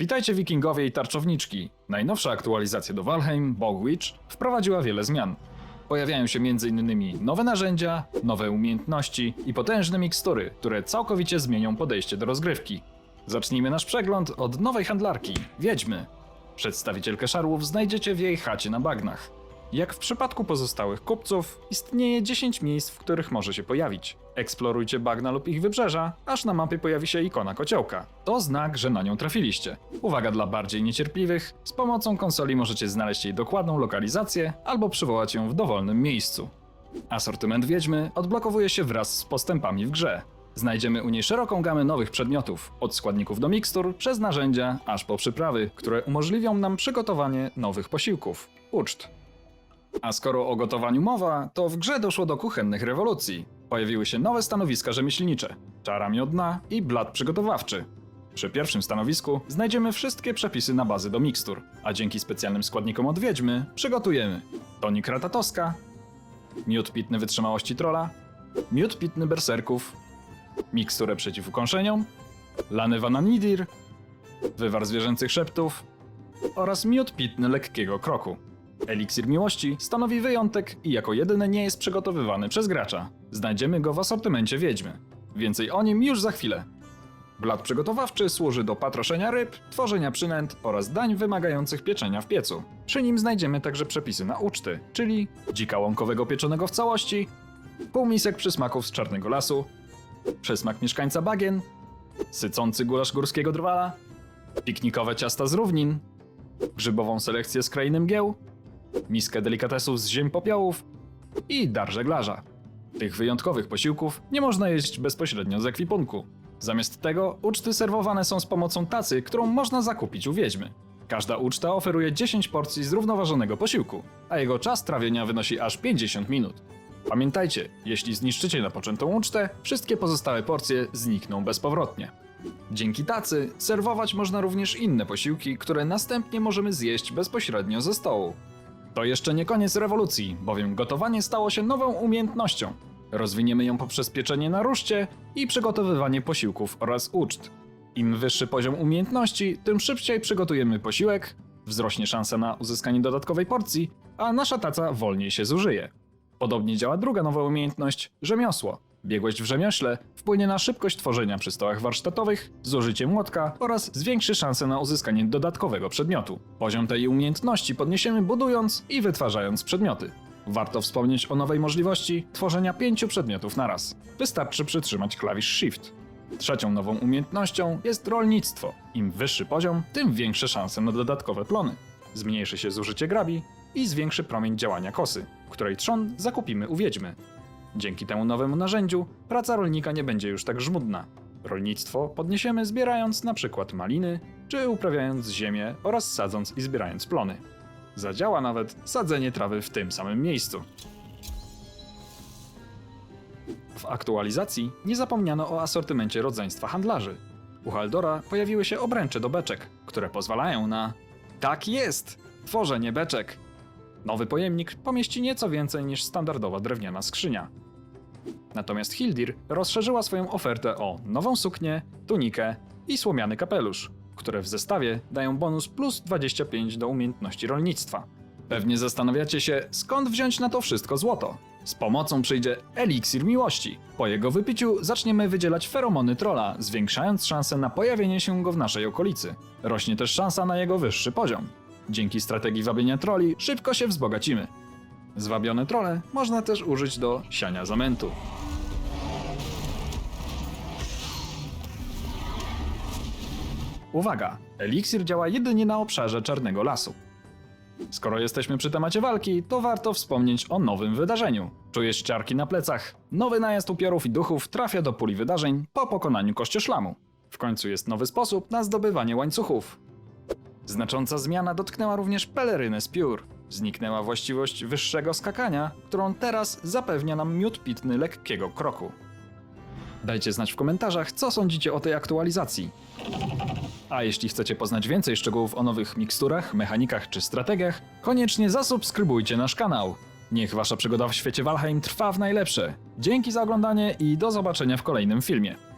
Witajcie wikingowie i tarczowniczki. Najnowsza aktualizacja do Valheim, Bogwitch, wprowadziła wiele zmian. Pojawiają się m.in. nowe narzędzia, nowe umiejętności i potężne mikstury, które całkowicie zmienią podejście do rozgrywki. Zacznijmy nasz przegląd od nowej handlarki, Wiedźmy. Przedstawicielkę szarłów znajdziecie w jej chacie na bagnach. Jak w przypadku pozostałych kupców, istnieje 10 miejsc, w których może się pojawić. Eksplorujcie bagna lub ich wybrzeża, aż na mapie pojawi się ikona kociołka. To znak, że na nią trafiliście. Uwaga dla bardziej niecierpliwych, z pomocą konsoli możecie znaleźć jej dokładną lokalizację albo przywołać ją w dowolnym miejscu. Asortyment Wiedźmy odblokowuje się wraz z postępami w grze. Znajdziemy u niej szeroką gamę nowych przedmiotów, od składników do mikstur, przez narzędzia, aż po przyprawy, które umożliwią nam przygotowanie nowych posiłków, uczt. A skoro o gotowaniu mowa, to w grze doszło do kuchennych rewolucji. Pojawiły się nowe stanowiska rzemieślnicze, czara miodna i blat przygotowawczy. Przy pierwszym stanowisku znajdziemy wszystkie przepisy na bazy do mikstur, a dzięki specjalnym składnikom od wiedźmy przygotujemy tonik ratatowska, miód pitny wytrzymałości trola, miód pitny berserków, miksturę przeciw ukąszeniom, lany vananidir, wywar zwierzęcych szeptów oraz miód pitny lekkiego kroku. Eliksir miłości stanowi wyjątek i jako jedyny nie jest przygotowywany przez gracza. Znajdziemy go w asortymencie wiedźmy. Więcej o nim już za chwilę. Blat przygotowawczy służy do patroszenia ryb, tworzenia przynęt oraz dań wymagających pieczenia w piecu. Przy nim znajdziemy także przepisy na uczty, czyli dzika łąkowego pieczonego w całości, półmisek przysmaków z czarnego lasu, przysmak mieszkańca bagien, sycący gulasz górskiego drwala, piknikowe ciasta z równin, grzybową selekcję z krainy mgieł, miskę delikatesów z ziem popiołów i dar żeglarza. Tych wyjątkowych posiłków nie można jeść bezpośrednio z ekwipunku. Zamiast tego uczty serwowane są z pomocą tacy, którą można zakupić u wiedźmy. Każda uczta oferuje 10 porcji zrównoważonego posiłku, a jego czas trawienia wynosi aż 50 minut. Pamiętajcie, jeśli zniszczycie napoczętą ucztę, wszystkie pozostałe porcje znikną bezpowrotnie. Dzięki tacy serwować można również inne posiłki, które następnie możemy zjeść bezpośrednio ze stołu. To jeszcze nie koniec rewolucji, bowiem gotowanie stało się nową umiejętnością. Rozwiniemy ją poprzez pieczenie na ruszcie i przygotowywanie posiłków oraz uczt. Im wyższy poziom umiejętności, tym szybciej przygotujemy posiłek, wzrośnie szansa na uzyskanie dodatkowej porcji, a nasza taca wolniej się zużyje. Podobnie działa druga nowa umiejętność rzemiosło. Biegłość w rzemiośle wpłynie na szybkość tworzenia przy stołach warsztatowych, zużycie młotka oraz zwiększy szanse na uzyskanie dodatkowego przedmiotu. Poziom tej umiejętności podniesiemy budując i wytwarzając przedmioty. Warto wspomnieć o nowej możliwości tworzenia pięciu przedmiotów naraz. Wystarczy przytrzymać klawisz Shift. Trzecią nową umiejętnością jest rolnictwo. Im wyższy poziom, tym większe szanse na dodatkowe plony. Zmniejszy się zużycie grabi i zwiększy promień działania kosy, której trzon zakupimy u wiedźmy. Dzięki temu nowemu narzędziu praca rolnika nie będzie już tak żmudna. Rolnictwo podniesiemy zbierając na przykład maliny, czy uprawiając ziemię oraz sadząc i zbierając plony. Zadziała nawet sadzenie trawy w tym samym miejscu. W aktualizacji nie zapomniano o asortymencie rodzeństwa handlarzy. U Haldora pojawiły się obręcze do beczek, które pozwalają na... Tak jest! Tworzenie beczek! Nowy pojemnik pomieści nieco więcej niż standardowa drewniana skrzynia. Natomiast Hildir rozszerzyła swoją ofertę o nową suknię, tunikę i słomiany kapelusz, które w zestawie dają bonus plus 25 do umiejętności rolnictwa. Pewnie zastanawiacie się, skąd wziąć na to wszystko złoto. Z pomocą przyjdzie eliksir miłości. Po jego wypiciu zaczniemy wydzielać feromony trola, zwiększając szanse na pojawienie się go w naszej okolicy. Rośnie też szansa na jego wyższy poziom. Dzięki strategii wabienia troli szybko się wzbogacimy. Zwabione trole można też użyć do siania zamętu. Uwaga! Eliksir działa jedynie na obszarze Czarnego Lasu. Skoro jesteśmy przy temacie walki, to warto wspomnieć o nowym wydarzeniu. Czujesz ciarki na plecach. Nowy najazd upiorów i duchów trafia do puli wydarzeń po pokonaniu kościoszlamu. W końcu jest nowy sposób na zdobywanie łańcuchów. Znacząca zmiana dotknęła również pelerynę z piór. Zniknęła właściwość wyższego skakania, którą teraz zapewnia nam miód pitny lekkiego kroku. Dajcie znać w komentarzach, co sądzicie o tej aktualizacji. A jeśli chcecie poznać więcej szczegółów o nowych miksturach, mechanikach czy strategiach, koniecznie zasubskrybujcie nasz kanał. Niech wasza przygoda w świecie Valheim trwa w najlepsze. Dzięki za oglądanie i do zobaczenia w kolejnym filmie.